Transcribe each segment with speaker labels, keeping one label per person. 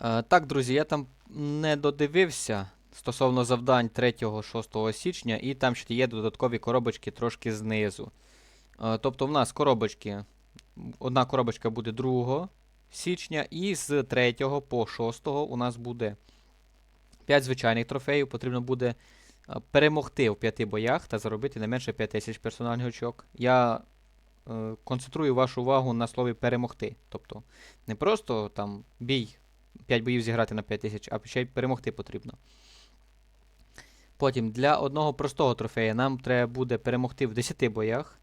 Speaker 1: Е, Так, друзі, я там не додивився стосовно завдань 3-6 січня, і там ще є додаткові коробочки трошки знизу. Е, Тобто в нас коробочки, одна коробочка буде 2 січня, і з 3 по 6 у нас буде 5 звичайних трофеїв. Потрібно буде е, перемогти в 5 боях та заробити не менше 5000 персональних очок. Я е, концентрую вашу увагу на слові перемогти. Тобто не просто там бій 5 боїв зіграти на 5 тисяч, а ще й перемогти потрібно. Потім для одного простого трофея нам треба буде перемогти в 10 боях,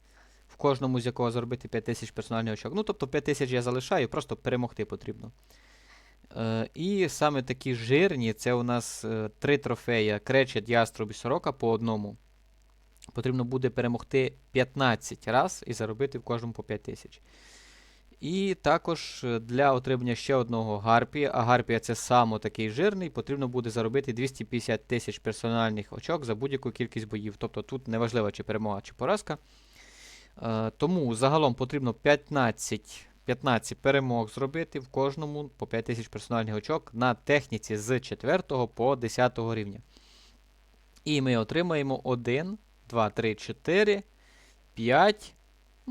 Speaker 1: в кожному з якого заробити 5 тисяч персональних очок. Ну, тобто 5 тисяч я залишаю, просто перемогти потрібно. Е, і саме такі жирні, це у нас е, три трофеї: кречет, яструб і сорока по одному. Потрібно буде перемогти 15 раз і заробити в кожному по 5 тисяч. І також е, для отримання ще одного гарпія, а гарпія це само такий жирний, потрібно буде заробити 250 тисяч персональних очок за будь-яку кількість боїв. Тобто тут неважливо, чи перемога, чи поразка. Е, тому загалом потрібно 15, 15 перемог зробити в кожному по 5 тисяч персональних очок на техніці з 4 по 10 рівня. І ми отримаємо 1, 2, 3, 4, 5.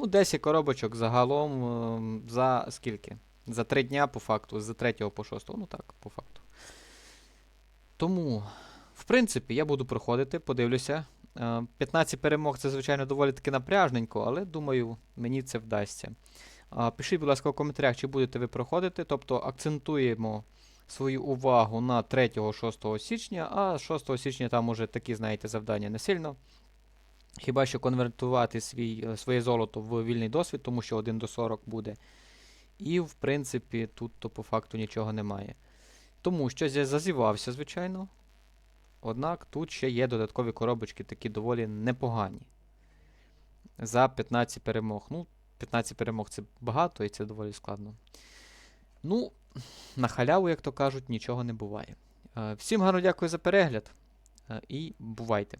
Speaker 1: Ну, 10 коробочок загалом ем, за скільки? За 3 дня по факту, з 3 по 6. Ну так, по факту. Тому, в принципі, я буду проходити, подивлюся. Е, 15 перемог це, звичайно, доволі таки напряжненько, але думаю, мені це вдасться. Пишіть, будь ласка, в коментарях, чи будете ви проходити. Тобто акцентуємо свою увагу на 3-6 січня, а 6 січня там уже такі, знаєте, завдання не сильно. Хіба що конвертувати свій, е, своє золото в вільний досвід, тому що 1 до 40 буде. І, в принципі, тут то по факту нічого немає. Тому щось я зазівався, звичайно. Однак тут ще є додаткові коробочки, такі доволі непогані. За 15 перемог. Ну, 15 перемог це багато і це доволі складно. Ну, на халяву, як то кажуть, нічого не буває. Е, Всім гарно дякую за перегляд е, і бувайте!